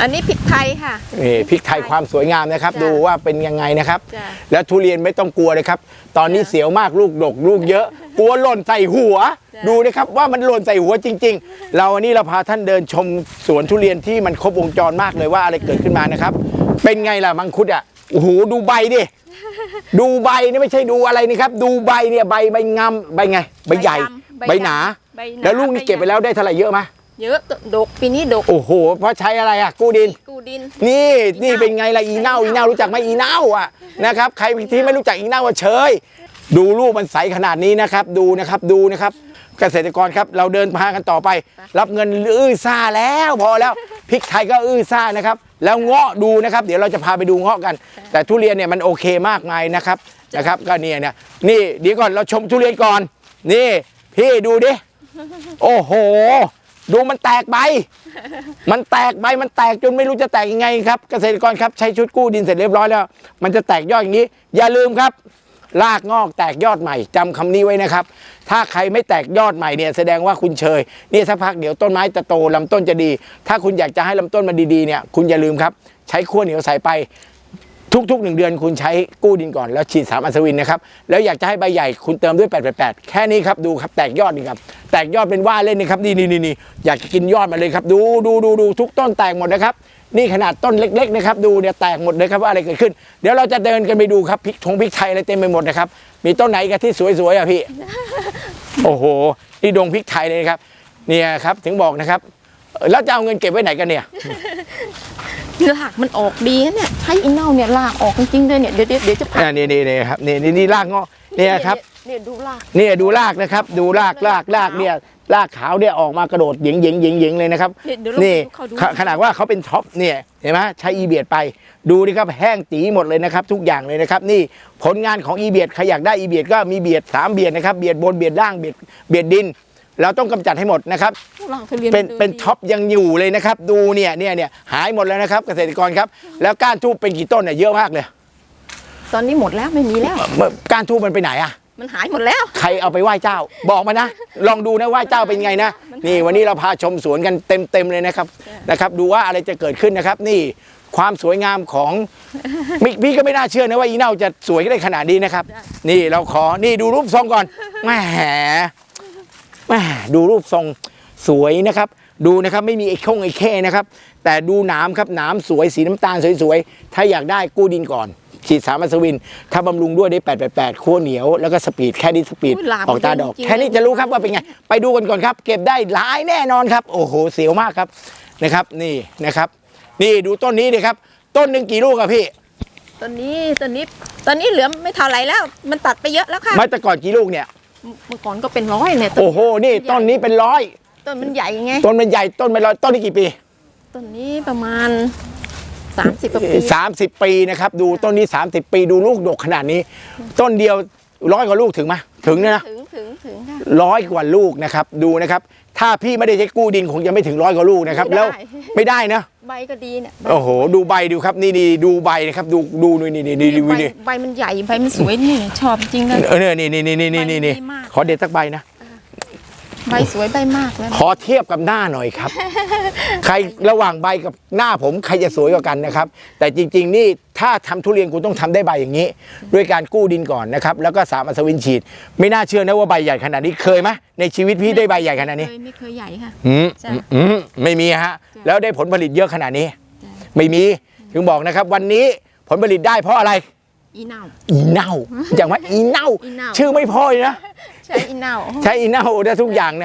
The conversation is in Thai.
อันนี้พริกไทยค่ะนี่พริกไทยความสวยงามนะครับจ้ะดูว่าเป็นยังไงนะครับจ้ะแล้วทุเรียนไม่ต้องกลัวเลยครับ ตอนนี้จ้ะเสียวมากลูกดกลูกเยอะ กลัวหล่นใส่หัวจ้ะดูนะครับว่ามันหล่นใส่หัวจริง ๆ เราวันนี้เราพาท่านเดินชมสวนทุเรียนที่มันครบวงจรมากเลยว่าอะไรเกิดขึ้นมานะครับ เป็นไงล่ะมังคุดอะโอ้โหดูใบดิดูใบนี่ไม่ใช่ดูอะไรนะครับ ดูใบเนี่ยใบใบงามใบไง ใบใหญ่ ใบดำใบหนาใบหนา แล้วลูกนี่เก็บไปแล้วได้เท่าไหร่เยอะไหม เยอะดกปีนี้ดกโอ้โหเพราะใช้อะไรอะกู้ดิน กูดิน นี่นี่อีเน่าเป็นไงล่ะอีเน่าอีเน่ารู้จักไหมอีเน่าอะนะครับใครที่ไม่รู้จักอีเน่าว่าเฉย ดูลูกมันใสขนาดนี้นะครับ ดูนะครับดูนะครับ เกษตรกรครับเราเดินพากันต่อไป รับเงินอื้อซ่าแล้วพอแล้วพริกไทยก็อื้อซ่านะครับ แล้วเงาะดูนะครับ เดี๋ยวเราจะพาไปดูเงาะกัน แต่ทุเรียนเนี่ยมันโอเคมากมายนะครับนะครับก็เนี่ยเนี่ยนี่เดี๋ยวก่อนเราชมทุเรียนก่อน นี่ พี่ดูดิโอ้โห ดูมันแตกใบ มันแตกใบ มันแตกจนไม่รู้จะแตกยังไงครับ เกษตรกรครับใช้ชุดกู้ดินเสร็จเรียบร้อยแล้ว มันจะแตกยอดอย่างนี้ อย่าลืมครับรากงอกแตกยอดใหม่จำคำนี้ไว้นะครับ ถ้าใครไม่แตกยอดใหม่เนี่ยแสดงว่าคุณเชยนี่สักพักเดี๋ยวต้นไม้จะโตลำต้นจะดี ถ้าคุณอยากจะให้ลำต้นมันดีๆเนี่ยคุณอย่าลืมครับ ใช้ขั้วเหนียวใส่ไป ทุกๆหนึ่งเดือนคุณใช้กู้ดินก่อนแล้วฉีดสามอัศวินนะครับ แล้วอยากจะให้ใบใหญ่คุณเติมด้วย 888 แค่นี้ครับดูครับแตกยอดนี่ครับ แตกยอดเป็นว่าเล่นนะครับนี่นี่นี่นี่อยากจะกินยอดมาเลยครับ ดูดูดูดูทุกต้นแตกหมดนะครับ นี่ขนาดต้นเล็ก ๆ นะครับ ดูเนี่ยแตกหมดเลยครับว่าอะไรเกิดขึ้น เดี๋ยวเราจะเดินกันไปดูครับพริกทงพริกไทยอะไรเต็มไปหมดนะครับมีต้นไหนกันที่สวยๆอะพี่ โอ้โหนี่ดงพริกไทยเลยนะครับ เนี่ยครับถึงบอกนะครับเอ่อแล้วจะเอาเงินเก็บไว้ไหนกันเนี่ย รากมันออกดีนะเนี่ยใช้อีเน่าเนี่ยรากออกจริงๆเลยเนี่ยเดี๋ยวเดี๋ยวเดี๋ยวจะผ่าอ่านี่นี่นี่ครับนี่นี่นี่รากเงาะเนี่ยครับเนี่ยดูรากเนี่ยดูรากนะครับ ดูรากรากรากเนี่ยรากขาวเนี่ยออกมากระโดดหยิงหยิงหยิงหยิงเลยนะครับเนี่ยเดี๋ยวเรานี่เขาดูขขนาดว่าเขาเป็นท็อปเนี่ยเห็นไหมใช้อีเบียดไปดูดิครับแห้งตีหมดเลยนะครับ ทุกอย่างเลยนะครับ นี่ผลงานของอีเบียดใครอยากได้อีเบียดก็มีเบียดสามเบียดนะครับเบียดบนเบียดล่างเบียดเบียดดิน เราต้องกำจัดให้หมดนะครับรากทุเรียนเป็นดูเป็นดีท็อปยังอยู่เลยนะครับ ดูเนี่ยเนี่ยเนี่ยหายหมดแล้วนะครับ เกษตรกรครับ แล้วก้านทูบเป็นกี่ต้นเนี่ยเยอะมากเลย ตอนนี้หมดแล้วไม่มีแล้วเมื่อก้านทูบมันไปไหนอะมันหายหมดแล้ว ใครเอาไปไหว้เจ้า บอกมานะ ลองดูนะไหว้เจ้าเป็นไงนะ นี่วันนี้เราพาชมสวนกันเต็มเต็มๆเลยนะครับนะครับ ดูว่าอะไรจะเกิดขึ้นนะครับ นี่ความสวยงามของมิพี่ก็ไม่น่าเชื่อนะว่าอีเน่าจะสวยได้ขนาดนี้นะครับ นี่เราขอนี่ดูรูปทรงก่อนแหม แหมดูรูปทรงสวยนะครับ ดูนะครับไม่มีไอ้คงไอ้แค่นะครับ แต่ดูหนามครับหนามสวยสีน้ำตาลสวยๆ ถ้าอยากได้กู้ดินก่อน ฉีดสามอัศวิน ถ้าบำรุงด้วยได้ 8 8 8ขั้วเหนียว แล้วก็สปีดแค่นี้สปีดอุ้ยลามออกตาดอกจริงๆแค่นี้จะรู้ครับว่าเป็นไง ไปดูกันก่อนครับ เก็บได้หลายแน่นอนครับ โอ้โหเสียวมากครับนะครับ นี่นะครับ นี่ดูต้นนี้ดิครับ ต้นหนึ่งกี่ลูกอะพี่ตอนนี้ตอนนี้ตอนนี้เหลือไม่เท่าไหรแล้ว มันตัดไปเยอะแล้วค่ะมาแต่ก่อนกี่ลูกเนี่ย เมื่อก่อนก็เป็นร้อยเนี่ยต้นโอ้โห นี่ต้นนี้เป็นร้อย ต้นมันใหญ่ไง ต้นมันใหญ่ ต้นมันร้อย ต้นนี้กี่ปี ต้นนี้ประมาณสามสิบกว่าปีสามสิบปีนะครับ ดูต้นนี้ 30 ปีดูลูกดกขนาดนี้ ต้นเดียวร้อยกว่าลูกถึงไหมถึงเนี่ยนะ ถึงถึงถึงค่ะ ร้อยกว่าลูกนะครับ ดูนะครับ ถ้าพี่ไม่ได้ใช้กู้ดินคงจะไม่ถึงร้อยกว่าลูกนะครับ ไม่ได้ แล้วไม่ได้นะ ใบก็ดีเนี่ยใบโอ้โห ดูใบดูครับนี่นี่ดูใบนะครับ ดูดูนี่นี่นี่นี่ใบนี่ใบมันใหญ่ใบมันสวยนี่ชอบจริงนะเออเนี่ยนี่นี่นี่นี่นี่นี่นี่ใบดีมาก ขอเด็ดสักใบนะ ใบสวยใบมากแล้วขอเทียบกับหน้าหน่อยครับ ใครระหว่างใบกับหน้าผมใครจะสวยกว่ากันนะครับ แต่จริง ๆ นี่ถ้าทำทุเรียนคุณต้องทำได้ใบอย่างนี้ ด้วยการกู้ดินก่อนนะครับ แล้วก็สามอัศวินฉีด ไม่น่าเชื่อนะว่าใบใหญ่ขนาดนี้เคยไหมในชีวิตพี่ได้ใบใหญ่ขนาดนี้เคยไม่เคยใหญ่ค่ะอืมจ้ะอืมไม่มีฮะจ้ะแล้วได้ผลผลิตเยอะขนาดนี้จ้ะไม่มีถึงบอกนะครับ วันนี้ผลผลิตได้เพราะอะไร อีเน่าอีเน่าอย่างว่าอีเน่า อีเน่า ชื่อไม่พอเลยนะ ใช่อีเน่า ใช้อีเน่าได้ทุกอย่างเนี่ย